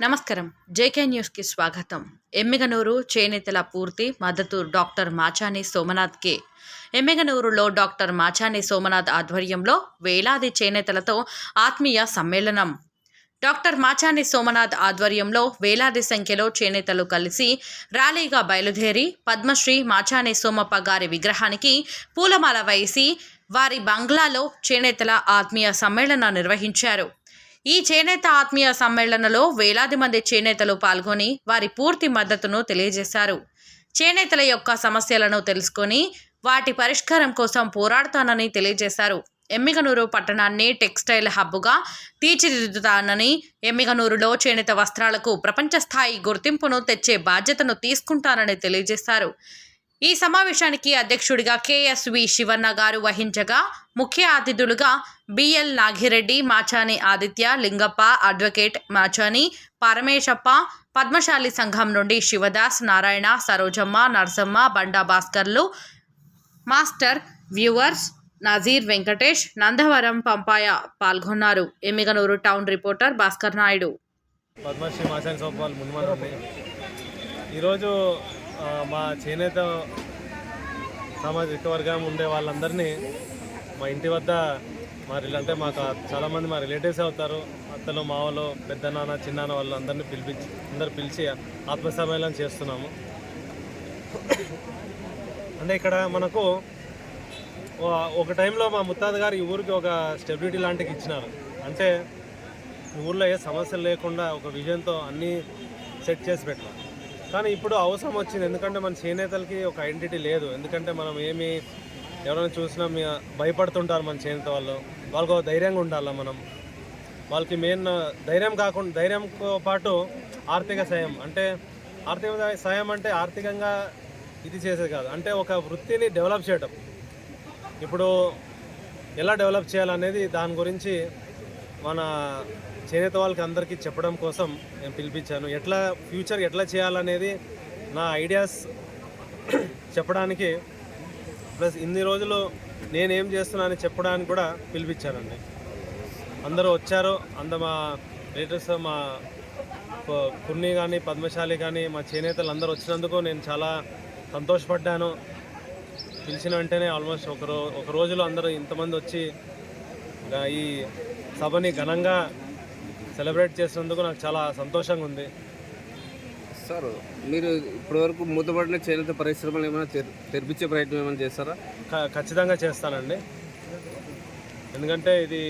నమస్కారం. జేకే న్యూస్కి స్వాగతం. ఎమ్మిగనూరు చేనేతల పూర్తి మద్దతు డాక్టర్ మాచాని సోమనాథ్కి ఎమ్మిగనూరులో డాక్టర్ మాచాని సోమనాథ్ ఆధ్వర్యంలో వేలాది చేనేతలతో ఆత్మీయ సమ్మేళనం. డాక్టర్ మాచాని సోమనాథ్ ఆధ్వర్యంలో వేలాది సంఖ్యలో చేనేతలు కలిసి ర్యాలీగా బయలుదేరి పద్మశ్రీ మాచాని సోమప్ప గారి విగ్రహానికి పూలమాల వేసి వారి బంగ్లాలో చేనేతల ఆత్మీయ సమ్మేళనం నిర్వహించారు. ఈ చేనేత ఆత్మీయ సమ్మేళనలో వేలాది మంది చేనేతలు పాల్గొని వారి పూర్తి మద్దతును తెలియజేశారు. చేనేతల యొక్క సమస్యలను తెలుసుకొని వాటి పరిష్కారం కోసం పోరాడతానని తెలియజేశారు. ఎమ్మిగనూరు పట్టణాన్ని టెక్స్టైల్ హబ్గా తీర్చిదిద్దుతానని ఎమ్మిగనూరులో చేనేత వస్త్రాలకు ప్రపంచ స్థాయి గుర్తింపును తెచ్చే బాధ్యతను తీసుకుంటానని తెలియజేశారు. ఈ సమావేశానికి అధ్యక్షుడిగా కేఎస్వి శివన్న గారు వహించగా ముఖ్య అతిథులుగా బిఎల్ నాగిరెడ్డి మాచాని ఆదిత్య లింగప్ప అడ్వకేట్ మాచాని పరమేశప్ప పద్మశాలి సంఘం నుండి శివదాస్ నారాయణ సరోజమ్మ నరసమ్మ బండా భాస్కర్లు మాస్టర్ వ్యూవర్స్ నజీర్ వెంకటేష్ నందవరం పంపాయ పాల్గొన్నారు. Emmiganur town reporter Bhaskar Naidu. Padmashri Sopal ఈరోజు మా చేనేత సామాజిక వర్గం ఉండే వాళ్ళందరినీ మా ఇంటి వద్ద మా అంటే మాకు చాలామంది మా రిలేటివ్స్ అవుతారు. అత్తలు మావలు పెద్ద నాన్న చిన్నాన్న వాళ్ళందరినీ పిలిపించి అందరు పిలిచి ఆత్మసమ్మేళనం చేస్తున్నాము. అంటే ఇక్కడ మనకు ఒక టైంలో మా ముత్తాత గారు ఈ ఊరికి ఒక స్టెబిలిటీ లాంటికి ఇచ్చినారు. అంటే ఊర్లో ఏ సమస్యలు లేకుండా ఒక విజయంతో అన్నీ సెట్ చేసి పెట్టారు కానీ ఇప్పుడు అవసరం వచ్చింది. ఎందుకంటే మన చేనేతలకి ఒక ఐడెంటిటీ లేదు. ఎందుకంటే మనం ఏమి ఎవరైనా చూసినా మీ భయపడుతుంటారు మన చేనేత వాళ్ళు. వాళ్ళకు ధైర్యంగా ఉండాలి మనం? వాళ్ళకి మెయిన్ ధైర్యం కాకుండా ధైర్యంతో పాటు ఆర్థిక సాయం. అంటే ఆర్థిక సాయం అంటే ఆర్థికంగా ఇది చేసేది కాదు. అంటే ఒక వృత్తిని డెవలప్ చేయడం ఇప్పుడు ఎలా డెవలప్ చేయాలనేది దాని గురించి మన చేనేత వాళ్ళకి అందరికీ చెప్పడం కోసం నేను పిలిపించాను. ఎట్లా ఫ్యూచర్ ఎట్లా చేయాలనేది నా ఐడియాస్ చెప్పడానికి ప్లస్ ఇన్ని రోజులు నేనేం చేస్తున్నానని చెప్పడానికి కూడా పిలిపించానండి అందరూ వచ్చారు. అంద మా రిలేటివ్స్ మా పుణ్య కానీ పద్మశాలి కానీ మా చేనేతలు అందరూ వచ్చినందుకు నేను చాలా సంతోషపడ్డాను. పిలిచిన వెంటనే ఆల్మోస్ట్ ఒక రో ఒక రోజులో అందరూ ఇంతమంది వచ్చి ఈ సభని ఘనంగా సెలబ్రేట్ చేసినందుకు నాకు చాలా సంతోషంగా ఉంది. సార్ మీరు ఇప్పటివరకు మూతపడిన చేనేత పరిశ్రమలు ఏమైనా తెర్- తెరిపించే ప్రయత్నం ఏమైనా చేస్తారా ఖచ్చితంగా చేస్తానండి. ఎందుకంటే ఇది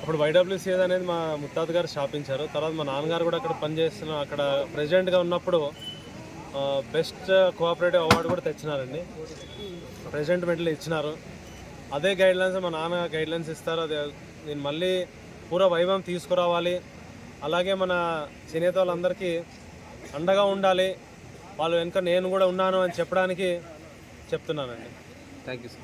అప్పుడు వైడబ్ల్యూసీ అనేది మా ముత్తాత గారు స్థాపించారు. తర్వాత మా నాన్నగారు కూడా అక్కడ పనిచేస్తున్న అక్కడ ప్రెసిడెంట్గా ఉన్నప్పుడు బెస్ట్ కోఆపరేటివ్ అవార్డు కూడా తెచ్చినారండి. ప్రెసిడెంట్ మెడల్ ఇచ్చినారు. అదే గైడ్లైన్స్ మా నాన్న గైడ్లైన్స్ ఇస్తారు. అదే నేను మళ్ళీ పూర్వ వైభవం తీసుకురావాలి. అలాగే మన చేనేత వాళ్ళందరికీ అండగా ఉండాలి. వాళ్ళు వెనుక నేను కూడా ఉన్నాను అని చెప్పడానికి చెప్తున్నానండి. Thank you sir